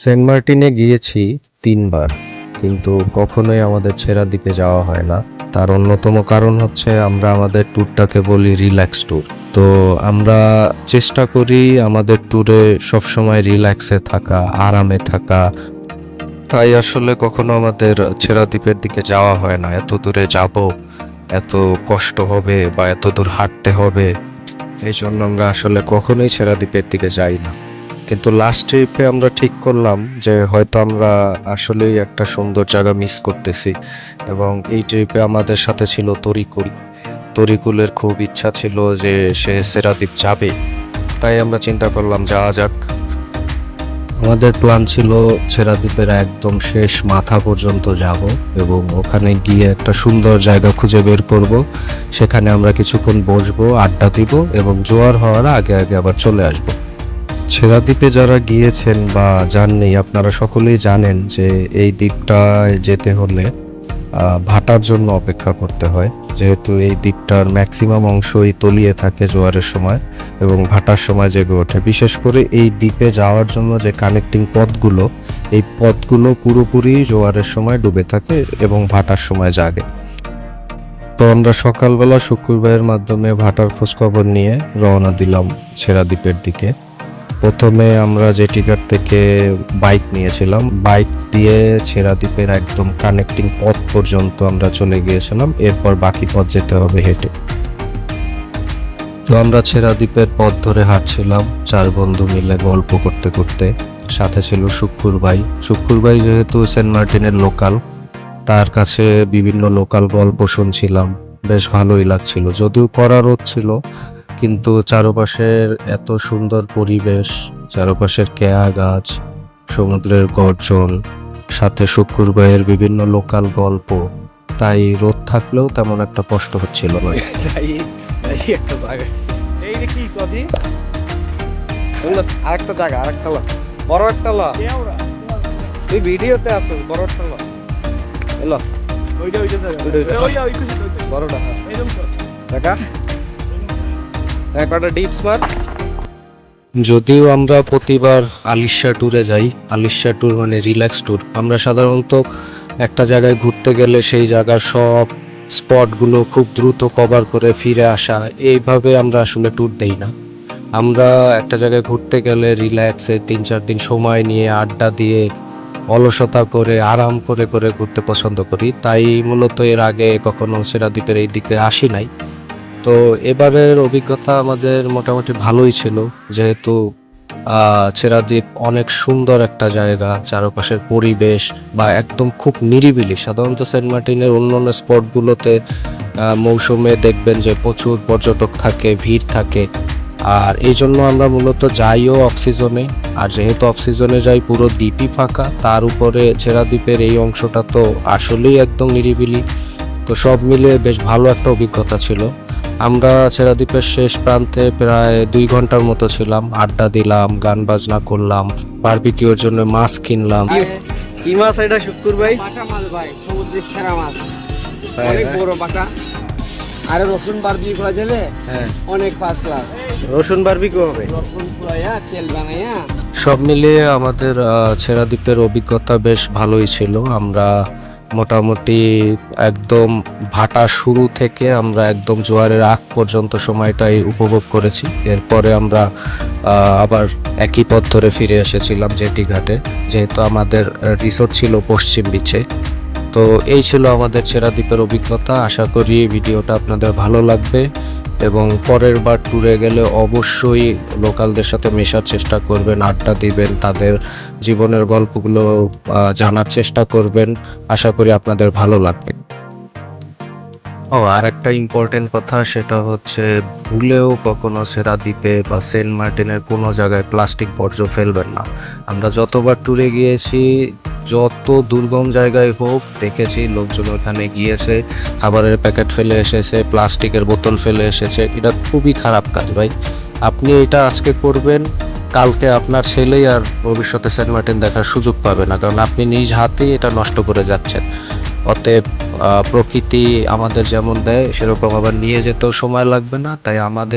Saint মার্টিনে গিয়েছি তিনবার, কিন্তু কখনোই আমাদের ছেড়া দ্বীপে যাওয়া হয় না। তার অন্যতম কারণ হচ্ছে আমরা আমাদের ট্যুরটাকে বলি রিল্যাক্স ট্যুর তো আমরা চেষ্টা করি আমাদের ট্যুরে সবসময় রিল্যাক্সে থাকা, আরামে থাকা। তাই আসলে কখনো আমাদের ছেড়া দ্বীপের দিকে যাওয়া হয় না। এত দূরে যাব, এত কষ্ট হবে বা এত দূর হাঁটতে হবে এই জন্য আমরা আসলে কখনোই ছেড়া দ্বীপের দিকে যাই না। কিন্তু লাস্ট ট্রিপে আমরা ঠিক করলাম যে হয়তো আমরা আসলেই একটা সুন্দর জায়গা মিস করতেছি এবং এই ট্রিপে আমাদের সাথে ছিল তরিকুল। তরিকুলের খুব ইচ্ছা ছিল যে সে সেরাদ্বীপ যাবে। তাই আমরা চিন্তা করলাম যাওয়া যাক। আমাদের প্ল্যান ছিল সেরাদ্বীপের একদম শেষ মাথা পর্যন্ত যাব এবং ওখানে গিয়ে একটা সুন্দর জায়গা খুঁজে বের করব। সেখানে আমরা কিছুক্ষণ বসবো, আড্ডা দিব এবং জোয়ার হওয়ার আগে আগে আবার চলে আসব। ছেড়া দ্বীপে যারা গিয়েছেন বা যাননি, আপনারা সকলেই জানেন যে এই দ্বীপটায় যেতে হলে ভাটার জন্য অপেক্ষা করতে হয়। যেহেতু এই দ্বীপটার ম্যাক্সিমাম অংশই তলিয়ে থাকে জোয়ারের সময় এবং ভাটার সময় জেগে ওঠে। বিশেষ করে এই দ্বীপে যাওয়ার জন্য যে কানেক্টিং পথগুলো, এই পথগুলো পুরোপুরি জোয়ারের সময় ডুবে থাকে এবং ভাটার সময় জাগে। তো আমরা সকালবেলা শুক্রবারের মাধ্যমে ভাটার খোঁজখবর নিয়ে রওনা দিলাম ছেড়া দ্বীপের দিকে। প্রথমে আমরা যে টিকার থেকে বাইক নিয়েছিলাম বাইক দিয়ে ছেড়া দ্বীপের একদম কানেক্টিং পথ পর্যন্ত আমরা চলে গিয়েছিলাম, এরপর বাকি পথ যেতে হবে হেঁটে। তো আমরা ছেড়া দ্বীপের পথ ধরে হাঁটছিলাম, চার বন্ধু মিলে গল্প করতে করতে। সাথে ছিল শুক্কুর ভাই। শুক্কুর ভাই যেহেতু সেন্ট মার্টিনের লোকাল তার কাছে বিভিন্ন লোকাল গল্প শুনছিলাম। বেশ ভালোই লাগছিল। যদিও করা রোদ ছিল কিন্তু চারপাশের এত সুন্দর পরিবেশ চারপাশের কেয়া গাছ সমুদ্রের গর্জন সাথে শুক্কুর ভাইয়ের বিভিন্ন লোকাল গল্প তাই রোদ থাকলেও তেমন একটা কষ্ট হচ্ছিল না। আরেকটা জায়গা আরেকটা বড় একটা ল তুই ভিডিওতে বড় একটা ল এলো। বড়টা। দেখা? যদিও আমরা প্রতিবার আলিশা ট্যুরে যাই, আলিশা ট্যুর মানে রিল্যাক্স ট্যুর আমরা সাধারণত একটা জায়গায় ঘুরতে গেলে সেই জায়গার সব স্পটগুলো খুব দ্রুত কভার করে ফিরে আসা, এইভাবে আমরা আসলে ট্যুর দেই না। আমরা একটা জায়গায় ঘুরতে গেলে রিল্যাক্সে তিন চার দিন সময় নিয়ে আড্ডা দিয়ে, অলসতা করে, আরাম করে করে ঘুরতে পছন্দ করি। তাই মূলত এর আগে কখনো সেরাদ্বীপের এই দিকে আসি নাই। তো এবারের অভিজ্ঞতা আমাদের মোটামুটি ভালোই ছিল। যেহেতু ছেড়াদ্বীপ অনেক সুন্দর একটা জায়গা, চারপাশের পরিবেশ বা একদম খুব নিরিবিলি। সাধারণত সেন্ট মার্টিনের অন্য অন্য স্পটগুলোতে মৌসুমে দেখবেন যে প্রচুর পর্যটক থাকে, ভিড় থাকে। আর এই জন্য আমরা মূলত যাইও অফ সিজনে আর যেহেতু অফ সিজনে যাই পুরো দ্বীপই ফাঁকা, তার উপরে ছেড়াদ্বীপের এই অংশটা তো আসলেই একদম নিরিবিলি। তো সব মিলে বেশ ভালো একটা অভিজ্ঞতা ছিল। আমরা ছেড়া দ্বীপের শেষ প্রান্তে প্রায় দুই ঘণ্টার মতো ছিলাম আড্ডা দিলাম গান বাজনা করলাম বারবিকিউর জন্য মাছ কিনলাম। কি মাছ এটা শুক্কুর ভাই? বাটা মাছ ভাই সমুদ্রের সেরা মাছ। অনেক। বড় বাটা। আরে রসুন বারবি করে দিলে হ্যাঁ। অনেক ফার্স্ট ক্লাস রসুন হবে? রসুন পুরাইয়া তেল বানাইয়া। সব মিলিয়ে আমাদের ছেড়া দ্বীপের অভিজ্ঞতা বেশ ভালোই ছিল। আমরা মোটামুটি একদম ভাটা শুরু থেকে আমরা একদম জোয়ারের আগ পর্যন্ত সময়টাই উপভোগ করেছি। এরপরে আমরা আবার একই পথ ধরে ফিরে এসেছিলাম জেটি ঘাটে যেহেতু আমাদের রিসোর্ট ছিল পশ্চিম বিচে তো এই ছিল আমাদের ছেড়া দ্বীপের অভিজ্ঞতা। আশা করি ভিডিওটা আপনাদের ভালো লাগবে। এবং পরের বার ট্যুরে গেলে অবশ্যই লোকালদের সাথে মেশার চেষ্টা করবেন, আড্ডা দিবেন, তাদের জীবনের গল্পগুলো জানার চেষ্টা করবেন। আশা করি আপনাদের ভালো লাগবে। ও আর একটা ইম্পর্টেন্ট কথা সেটা হচ্ছে ভুলেও কখনো সেরা দ্বীপে বা সেন্ট মার্টিনের কোনো জায়গায় প্লাস্টিক বর্জ্য ফেলবেন না। আমরা যতবার ট্যুরে গিয়েছি, যত দুর্গম জায়গায় হোক, দেখেছি লোকজন ওখানে গিয়েছে, খাবারের প্যাকেট ফেলে এসেছে, প্লাস্টিকের বোতল ফেলে এসেছে। এটা খুবই খারাপ কাজ ভাই। আপনি এটা আজকে করবেন, কালকে আপনার ছেলেই আর ভবিষ্যতে সেন্ট মার্টিন দেখার সুযোগ পাবে না, কারণ আপনি নিজ হাতেই এটা নষ্ট করে যাচ্ছেন। অতএব প্রকৃতি আমাদের যেমন দেয় সেরকম আবার নিয়ে যেতেও সময় লাগবে না। তাই আমাদের